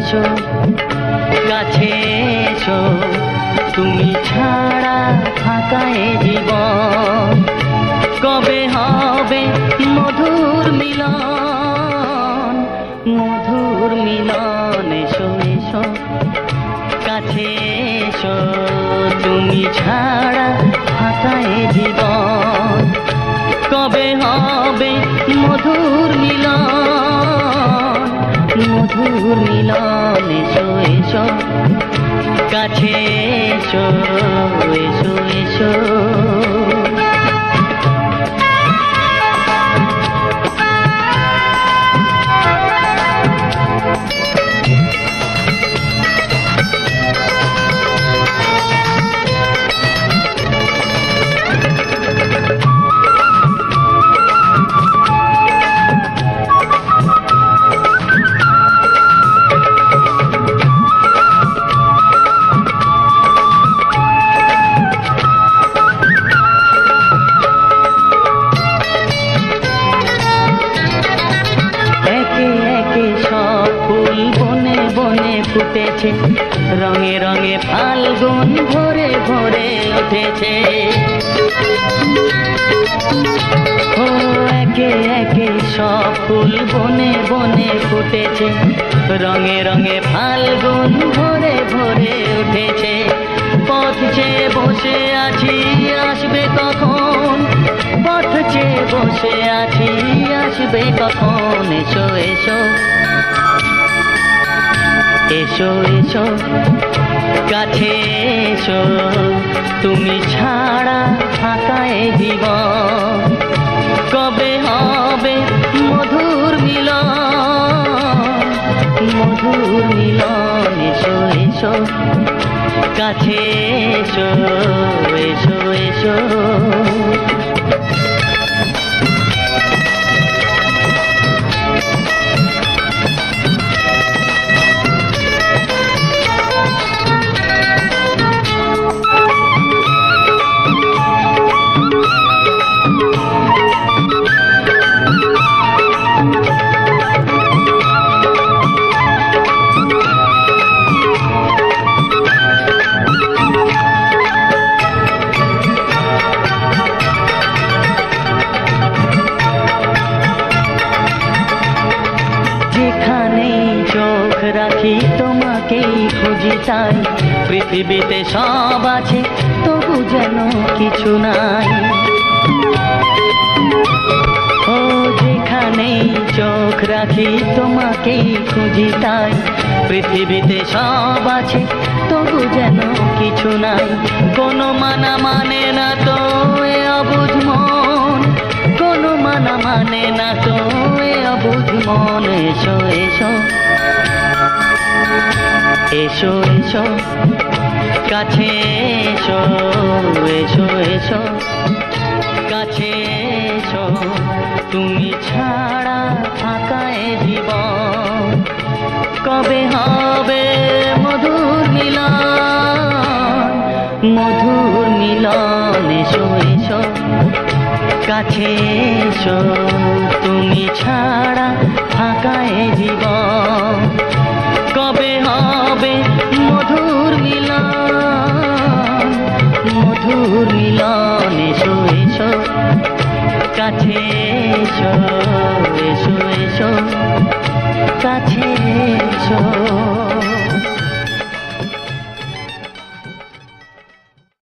এসো কাছে এসো। তুমি ছাড়া এ জীবন। কবে হবে মধুর মিলন? মধুর মিলন, এসো এসো। কাছে এসো, তুমি ছাড়া এ জীবন। মধুর মিলন এসো এসো। কাছে এসো এসো এসো। ফুটেছে রঙে রঙে ফাল্গুন ভরে ভরে উঠেছে। ও একে একে সব ফুল বনে বনে ফুটেছে, রঙে রঙে ফাল্গুন ভরে ভরে উঠেছে। পথ বসে আছি, আসবে কখন? পথ চেয়ে বসে আছি, আসবে কখন? এসো এসো। এসো এসো কাছে এসো। তুমি ছাড়া ফাঁকা এ জীবন কবে হবে মধুর মিলন? মধুর মিলন, এসো এসো। কাছে এসো এসো এসো। তাই পৃথিবীতে সব আছে, তবু যেন কিছু নাই। ও যেখানেই চোখ রাখি, তোমাকেই খুঁজি তাই। পৃথিবীতে সব আছে, তবু যেন কিছু নাই। কোনো মানা মানে না তো এ অবুঝ মন। কোনো মানা মানে না তো এ অবুঝ মন। এসো এসো। এসো এসো। কাছে এসো এসো এসো। কাছে এসো, তুমি ছাড়া ফাঁকা এ জীবন। কবে হবে মধুর মিলন? মধুর মিলন, এসো এসো। কাছে এসো, তুমি ছাড়া ফাঁকা এ জীবন। মধুর মিলন এসো এসো। কাছে এসো এসো এসো। কাছে এসো।